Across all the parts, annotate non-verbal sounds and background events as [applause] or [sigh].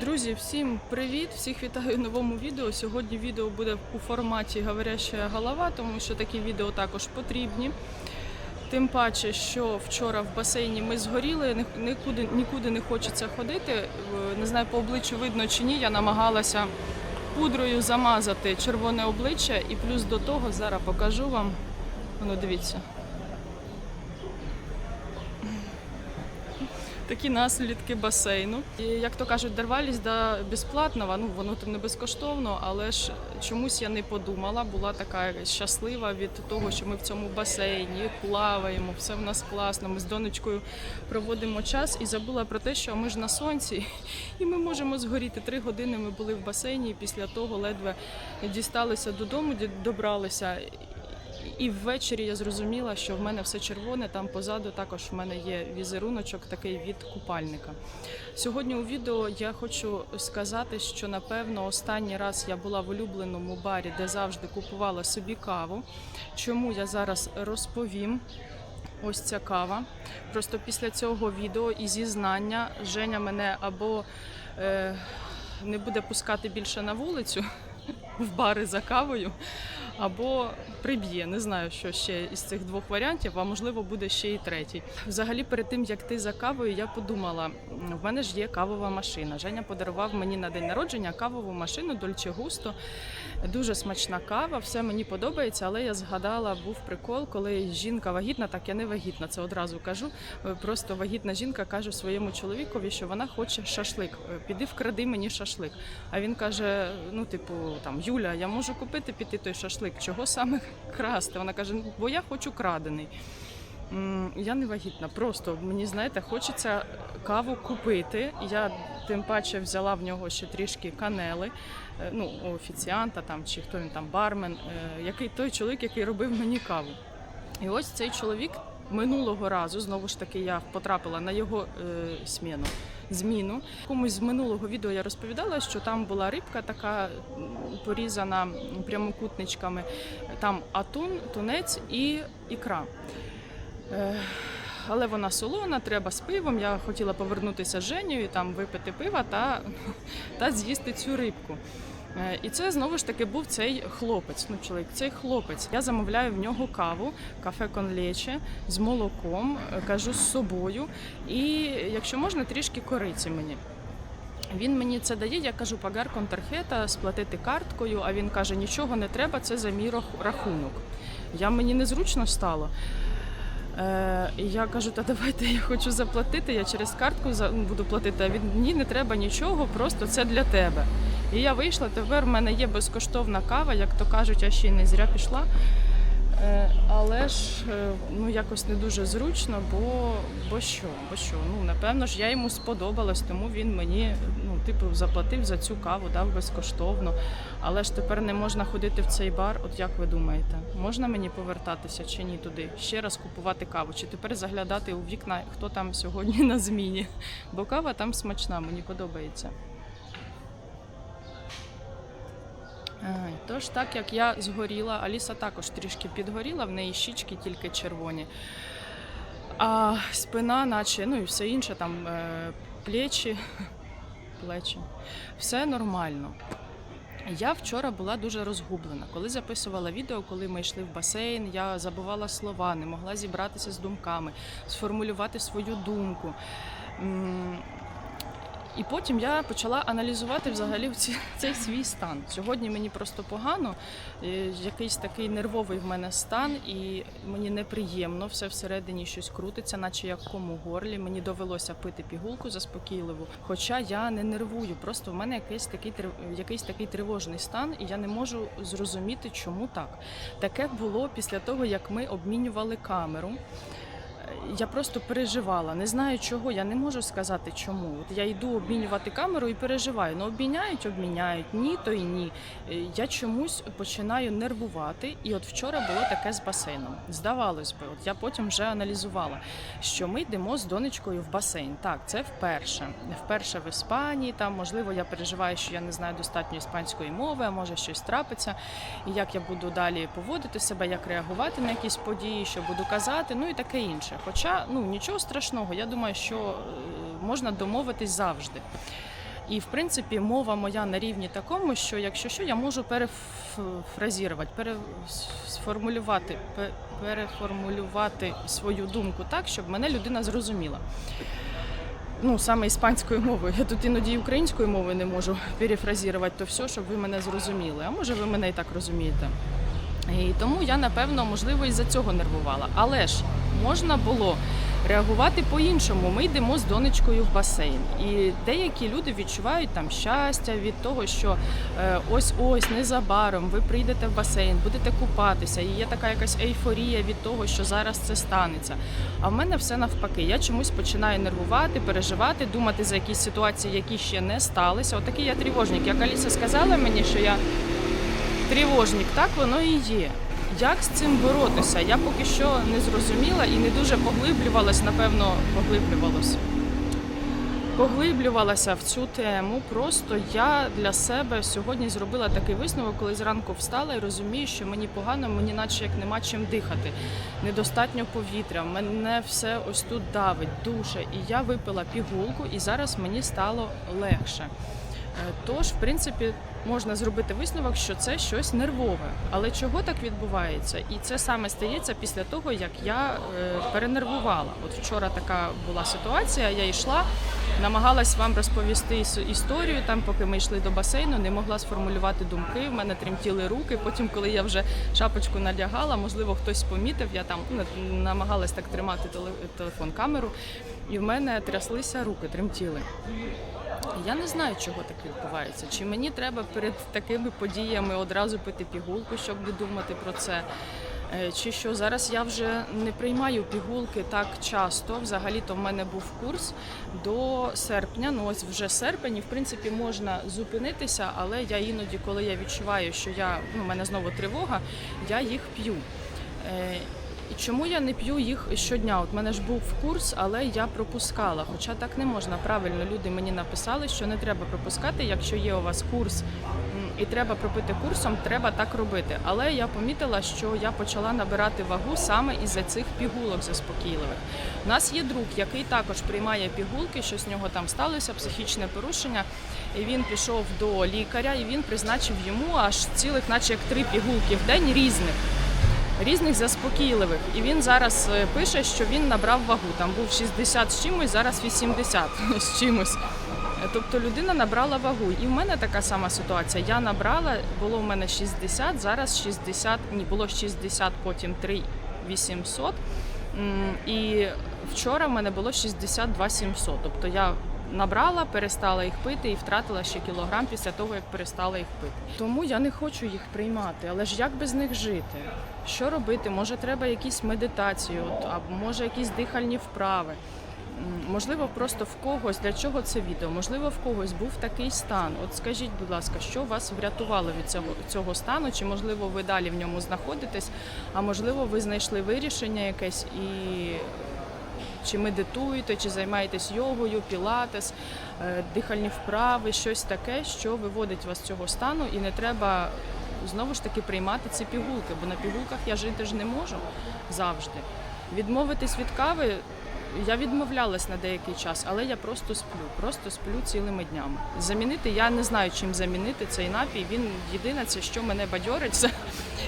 Друзі, всім привіт! Всіх вітаю в новому відео. Сьогодні відео буде у форматі говоряща голова, тому що такі відео також потрібні. Тим паче, що вчора в басейні ми згоріли, нікуди, нікуди не хочеться ходити. Е, Не знаю, по обличчю видно чи ні. Я намагалася пудрою замазати червоне обличчя, і плюс до того зараз покажу вам. Ну, дивіться. Такі наслідки басейну. І як то кажуть, дорвались до безплатного, ну воно там не безкоштовно, але ж чомусь я не подумала, була така щаслива від того, що ми в цьому басейні плаваємо, все в нас класно. Ми з донечкою проводимо час і забула про те, що ми ж на сонці, і ми можемо згоріти. Три години ми були в басейні, і після того ледве дісталися додому, добралися. І ввечері я зрозуміла, що в мене все червоне. Там позаду також в мене є візеруночок такий від купальника. Сьогодні у відео я хочу сказати, що напевно останній раз я була в улюбленому барі, де завжди купувала собі каву. Чому я зараз розповім. Ось ця кава. Просто після цього відео і зізнання Женя мене або е, не буде пускати більше на вулицю [laughs] в бари за кавою, або приб'є. Не знаю, що ще із цих двох варіантів, а можливо буде ще і третій. Взагалі, перед тим як ти за кавою, я подумала: в мене ж є кавова машина. Женя подарував мені на день народження кавову машину Дольче Густо. Дуже смачна кава, все мені подобається, але я згадала, був прикол, коли жінка вагітна, так я не вагітна, це одразу кажу. Е, Просто вагітна жінка каже своєму чоловікові, що вона хоче шашлик. Е, Піди вкради мені шашлик. А він каже: ну, типу, там Юля, я можу купити піти той шашлик. Чого саме красти? Вона каже, «Ну, бо я хочу крадений. Я не вагітна, просто мені знаєте, хочеться каву купити. Я тим паче взяла в нього ще трішки канели. е, Ну, офіціанта там чи хто він там бармен, е, який той чоловік, який робив мені каву. І ось цей чоловік минулого разу, знову ж таки, я потрапила на його е, сміну. Зміну комусь з минулого відео я розповідала, що там була рибка така порізана прямокутничками. Там атун, тунець і ікра. Е, Але вона солона, треба з пивом. Я хотіла повернутися з Женєю, там випити пива та, [laughs] та з'їсти цю рибку. Е, І це знову ж таки був цей хлопець. Ну, чоловік, цей хлопець. Я замовляю в нього каву, кафе конлече з молоком, е, кажу з собою. І якщо можна, трішки кориці мені. Він мені це дає, я кажу, пагар контрхета, сплатити карткою, а він каже, нічого не треба, це за мій рахунок. Я мені незручно стало. Е, і я кажу, та давайте я хочу заплатити, я через картку ну, буду платити, а він ні, не треба нічого, просто це для тебе. І я вийшла, тепер в мене є безкоштовна кава, як то кажуть, я ще й не зря пішла. Е, Але ж е, ну якось не дуже зручно, бо, бо що? Бо що? Ну напевно ж я йому сподобалась, тому він мені ну типу заплатив за цю каву, дав безкоштовно. Але ж тепер не можна ходити в цей бар. От як ви думаєте, можна мені повертатися чи ні туди? Ще раз купувати каву? Чи тепер заглядати у вікна, хто там сьогодні [laughs] на зміні? Бо кава там смачна, мені подобається. Тож, так як я згоріла, Аліса також трішки підгоріла, в неї щічки тільки червоні. А спина, наче, ну і все інше, там е, плечі, [laughs] плечі, все нормально. Я вчора була дуже розгублена. Коли записувала відео, коли ми йшли в басейн, я забувала слова, не могла зібратися з думками, сформулювати свою думку. І потім я почала аналізувати взагалі ці- [laughs] цей свій стан. Сьогодні мені просто погано, е, якийсь такий нервовий в мене стан, і мені неприємно, все всередині щось крутиться, наче як кому горлі. Мені довелося пити пігулку заспокійливу. Хоча я не нервую, просто в мене якийсь такий якийсь такий тривожний стан, і я не можу зрозуміти, чому так. Таке було після того, як ми обмінювали камеру. Я просто переживала, не знаю чого, я не можу сказати чому. От я йду обмінювати камеру і переживаю. Ну обміняють, обміняють, ні, то й ні. Е, Я чомусь починаю нервувати. І от вчора було таке з басейном. Здавалось би, от я потім вже аналізувала, що ми йдемо з донечкою в басейн. Так, це вперше. Вперше в Іспанії. Там можливо я переживаю, що я не знаю достатньо іспанської мови, а може щось трапиться. І як я буду далі поводити себе, як реагувати на якісь події, що буду казати, ну і таке інше. Хоча ну нічого страшного, я думаю, що е, можна домовитись завжди. І в принципі мова моя на рівні такому, що якщо що, я можу перефразірувати, пересформулювати, переформулювати свою думку так, щоб мене людина зрозуміла. Ну, саме іспанською мовою. Я тут іноді і українською мовою не можу перефразірувати то все, щоб ви мене зрозуміли. А може ви мене і так розумієте. І тому я, напевно, можливо, із-за цього нервувала. Але ж можна було реагувати по-іншому. Ми йдемо з донечкою в басейн. І деякі люди відчувають там щастя від того, що е, ось-ось незабаром ви прийдете в басейн, будете купатися, і є така якась ейфорія від того, що зараз це станеться. А в мене все навпаки. Я чомусь починаю нервувати, переживати, думати за якісь ситуації, які ще не сталися. Отакий я тривожник. Як Аліса сказала мені, що я тривожник, так воно і є. Як з цим боротися? Я поки що не зрозуміла і не дуже поглиблювалась, напевно, поглиблювалася. Поглиблювалася в цю тему. Просто я для себе сьогодні зробила такий висновок, коли зранку встала і розумію, що мені погано, мені наче як нема чим дихати. Недостатньо повітря, мене все ось тут давить, душе. І я випила пігулку, і зараз мені стало легше. Е, Тож, в принципі, можна зробити висновок, що це щось нервове. Але чого так відбувається? І це саме стається після того, як я е, перенервувала. От вчора така була ситуація, я йшла, намагалась вам розповісти історію. Там, поки ми йшли до басейну, не могла сформулювати думки. В мене тремтіли руки. Потім, коли я вже шапочку надягала, можливо, хтось помітив. Я там ну, намагалась так тримати теле- телефон, камеру, і в мене тряслися руки, тремтіли. Я не знаю, чого так відбувається. Чи мені треба перед такими подіями одразу пити пігулку, щоб не думати про це? Е, Чи що зараз я вже не приймаю пігулки так часто. Взагалі-то в мене був курс до серпня. Ну ось вже серпень, і в принципі можна зупинитися, але я іноді, коли я відчуваю, що я ну, в мене знову тривога, я їх п'ю. І чому я не п'ю їх щодня? От мене ж був курс, але я пропускала. Хоча так не можна. Правильно люди мені написали, що не треба пропускати. Якщо є у вас курс і треба пропити курсом, треба так робити. Але я помітила, що я почала набирати вагу саме із-за цих пігулок заспокійливих. У нас є друг, який також приймає пігулки, що з нього там сталося, психічне порушення. І він пішов до лікаря, і він призначив йому аж цілих, наче як три пігулки в день різних різних заспокійливих. І він зараз е, пише, що він набрав вагу. Там був 60 з чимось, зараз 80 [laughs] з чимось. Е, Тобто людина набрала вагу. І в мене така сама ситуація. Я набрала, було в мене 60, зараз 60, ні, було 60, потім 3 800. І вчора в мене було 62 700. Тобто я набрала, перестала їх пити і втратила ще кілограм після того, як перестала їх пити. Тому я не хочу їх приймати. Але ж як без них жити? Що робити? Може, треба якісь медитації, або може якісь дихальні вправи. Можливо, просто в когось для чого це відео? Можливо, в когось був такий стан. От скажіть, будь ласка, що вас врятувало від цього, цього стану? Чи можливо ви далі в ньому знаходитесь? А можливо, ви знайшли вирішення якесь і чи медитуєте, чи займаєтесь йогою, пілатес, е, дихальні вправи, щось таке, що виводить вас з цього стану, і не треба знову ж таки приймати ці пігулки, бо на пігулках я жити ж не можу завжди. Відмовитись від кави. Я відмовлялась на деякий час, але я просто сплю, просто сплю цілими днями. Замінити я не знаю, чим замінити цей напій. Він єдине, це що мене бадьорить, це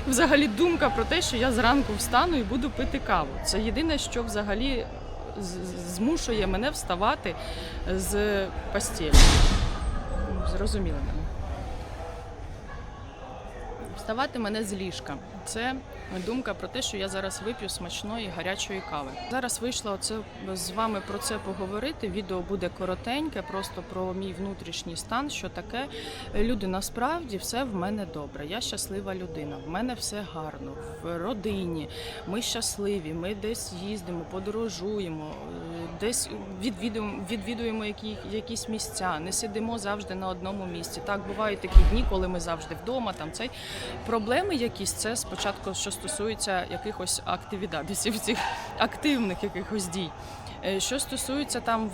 взагалі думка про те, що я зранку встану і буду пити каву. Це єдине, що взагалі змушує мене вставати з постілі. Зрозуміли мене. Вставати мене з ліжка. Це думка про те, що я зараз вип'ю смачної гарячої кави. Зараз вийшла оце з вами про це поговорити. Відео буде коротеньке, просто про мій внутрішній стан. Що таке люди насправді все в мене добре. Я щаслива людина. В мене все гарно в родині. Ми щасливі. Ми десь їздимо, подорожуємо, десь відвідуємо, відвідуємо які, якісь місця. Не сидимо завжди на одному місці. Так бувають такі дні, коли ми завжди вдома. Там цей проблеми якісь це спочатку, що стосується якихось активідадисів, цих активних якихось дій. Е, Що стосується там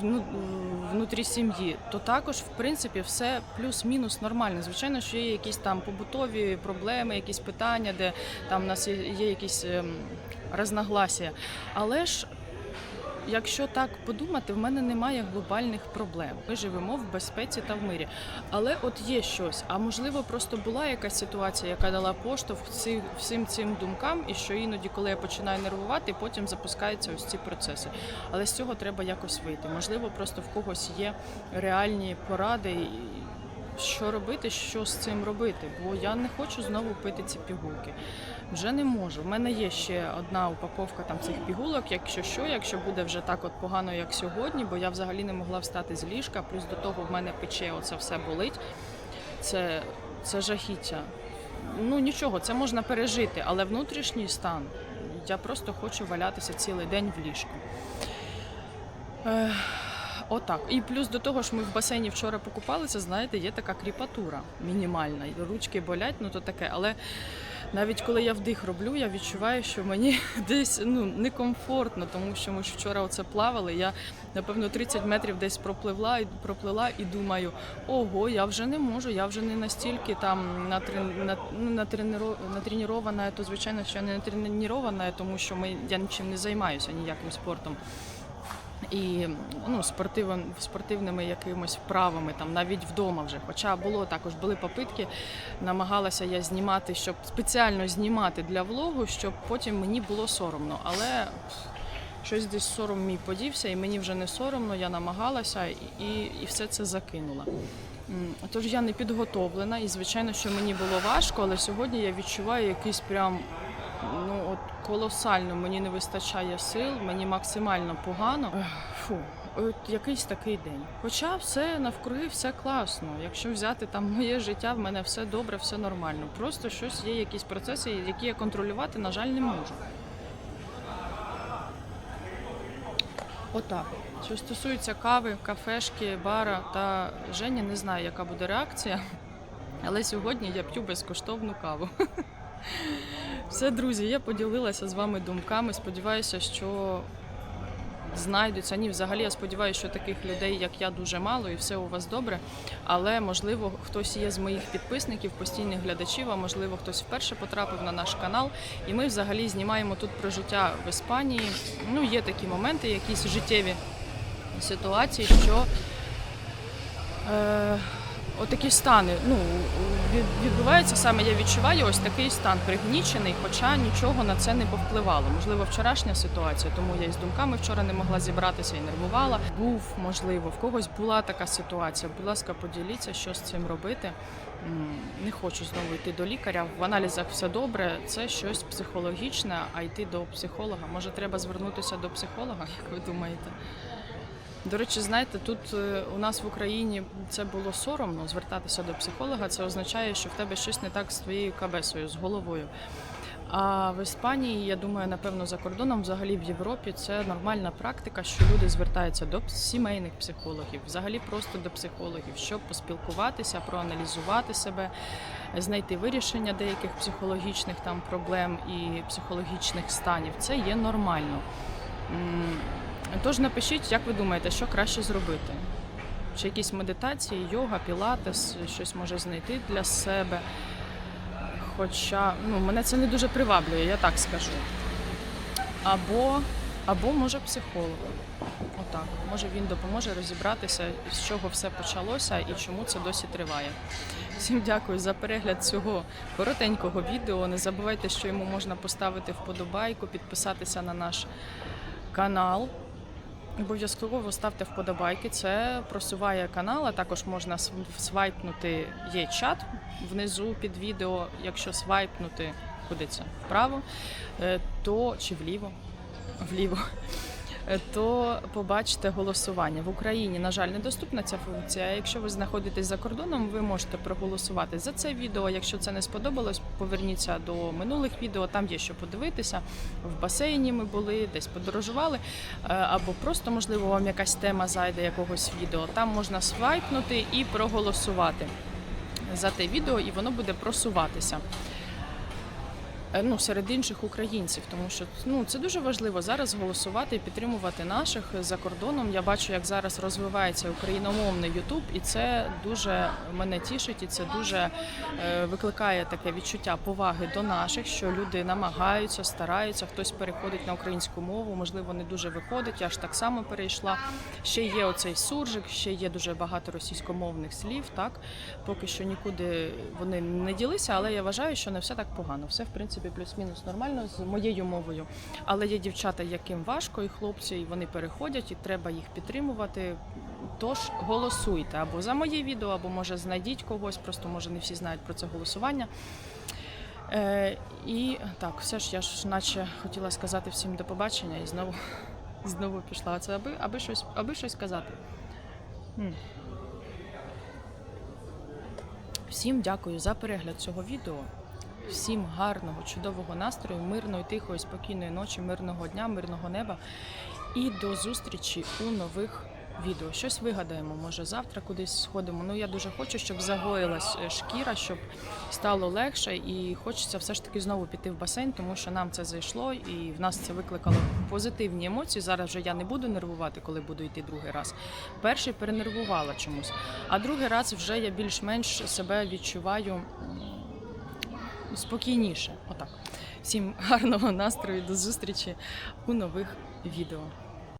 внутрі сім'ї, то також в принципі все плюс-мінус нормально. Звичайно, що є якісь там побутові проблеми, якісь питання, де там в нас є, якісь ем, розногласія. Але ж якщо так подумати, в мене немає глобальних проблем. Ми живемо в безпеці та в мирі. Але от є щось. А можливо, просто була якась ситуація, яка дала поштовх ці- всім цим думкам, і що іноді, коли я починаю нервувати, потім запускаються ось ці процеси. Але з цього треба якось вийти. Можливо, просто в когось є реальні поради. Що робити, що з цим робити? Бо я не хочу знову пити ці пігулки. Вже не можу. В мене є ще одна упаковка там цих пігулок, якщо що, якщо буде вже так от погано, як сьогодні, бо я взагалі не могла встати з ліжка, плюс до того в мене пече, оце все болить. Це, це жахіття. Ну нічого, це можна пережити, але внутрішній стан. Я просто хочу валятися цілий день в ліжку. Ех, Отак. І плюс до того ж, ми в басейні вчора покупалися, знаєте, є така кріпатура мінімальна. Ручки болять, ну то таке. Але навіть коли я вдих роблю, я відчуваю, що мені [laughs] десь ну, некомфортно, тому що ми ж вчора оце плавали. Я, напевно, 30 метрів десь пропливла і проплила і думаю, ого, я вже не можу, я вже не настільки там на, ну, натренірована, то звичайно, що я не натренірована, тому що ми, я нічим не займаюся ніяким спортом і ну, спортивним, спортивними якимось вправами, там навіть вдома вже. Хоча було також були попитки, намагалася я знімати, щоб спеціально знімати для влогу, щоб потім мені було соромно. Але щось десь сором мій подівся, і мені вже не соромно, я намагалася і, і, все це закинула. Тож я не підготовлена, і звичайно, що мені було важко, але сьогодні я відчуваю якийсь прям ну от колосально мені не вистачає сил, мені максимально погано. Фу, от якийсь такий день. Хоча все навкруги, все класно. Якщо взяти там моє життя, в мене все добре, все нормально. Просто щось є, якісь процеси, які я контролювати, на жаль, не можу. Отак. Що стосується кави, кафешки, бара та Жені, не знаю, яка буде реакція. Але сьогодні я п'ю безкоштовну каву. [laughs] Все, друзі, я поділилася з вами думками. Сподіваюся, що знайдуться. Ні, взагалі я сподіваюся, що таких людей, як я, дуже мало, і все у вас добре. Але можливо, хтось є з моїх підписників, постійних глядачів, а можливо, хтось вперше потрапив на наш канал. І ми взагалі знімаємо тут про життя в Іспанії. Ну, є такі моменти, якісь життєві ситуації, що. Е, Отакі стани ну, від- відбуваються саме, я відчуваю ось такий стан пригнічений, хоча нічого на це не повпливало. Можливо, вчорашня ситуація, тому я із думками вчора не могла зібратися і нервувала. Був, можливо, в когось була така ситуація. Будь ласка, поділіться, що з цим робити. Не хочу знову йти до лікаря. В аналізах все добре. Це щось психологічне, а йти до психолога. Може, треба звернутися до психолога, як ви думаєте? До речі, знаєте, тут е, у нас в Україні це було соромно звертатися до психолога. Це означає, що в тебе щось не так з твоєю кабесою, з головою. А в Іспанії, я думаю, напевно, за кордоном, взагалі в Європі, це нормальна практика, що люди звертаються до сімейних психологів, взагалі просто до психологів, щоб поспілкуватися, проаналізувати себе, знайти вирішення деяких психологічних там проблем і психологічних станів. Це є нормально. Тож напишіть, як ви думаєте, що краще зробити? Чи якісь медитації, йога, пілатес, щось може знайти для себе. Хоча ну, мене це не дуже приваблює, я так скажу. Або, або може психолог. Отак. Може він допоможе розібратися, з чого все почалося і чому це досі триває. Всім дякую за перегляд цього коротенького відео. Не забувайте, що йому можна поставити вподобайку, підписатися на наш канал. Обов'язково ставте вподобайки. Це просуває канал, а також можна св- свайпнути. Є чат внизу під відео. Якщо свайпнути, куди це? Вправо, е, то чи вліво? Вліво. Е, То побачите голосування в Україні. На жаль, недоступна ця функція. Якщо ви знаходитесь за кордоном, ви можете проголосувати за це відео. Якщо це не сподобалось, поверніться до минулих відео. Там є що подивитися. В басейні ми були, десь подорожували, Е, або просто можливо вам якась тема зайде якогось відео. Там можна свайпнути і проголосувати за те відео, і воно буде просуватися. Е, ну, серед інших українців, тому що ну, це дуже важливо зараз голосувати і підтримувати наших за кордоном. Я бачу, як зараз розвивається україномовний Ютуб, і це дуже мене тішить, і це дуже е, викликає таке відчуття поваги до наших, що люди намагаються, стараються, хтось переходить на українську мову, можливо, не дуже виходить. Я ж так само перейшла. Ще є оцей суржик, ще є дуже багато російськомовних слів. Так поки що нікуди вони не ділися, але я вважаю, що не все так погано. Все в принципі плюс-мінус нормально з моєю мовою. Але є дівчата, яким важко, і хлопці, і вони переходять, і треба їх підтримувати. Тож голосуйте або за моє відео, або може знайдіть когось, просто може не всі знають про це голосування. Е, і так, все ж я ж наче хотіла сказати всім до побачення і знову, [laughs] знову пішла. Це аби, аби, щось, аби щось казати. Всім дякую за перегляд цього відео. Всім гарного, чудового настрою, мирної, тихої, спокійної ночі, мирного дня, мирного неба. І до зустрічі у нових відео. Щось вигадаємо, може завтра кудись сходимо. Ну я дуже хочу, щоб загоїлась е, шкіра, щоб стало легше, і хочеться все ж таки знову піти в басейн, тому що нам це зайшло, і в нас це викликало позитивні емоції. Зараз вже я не буду нервувати, коли буду йти другий раз. Перший перенервувала чомусь, а другий раз вже я більш-менш себе відчуваю спокійніше. Отак. Всім гарного настрою, до зустрічі у нових відео.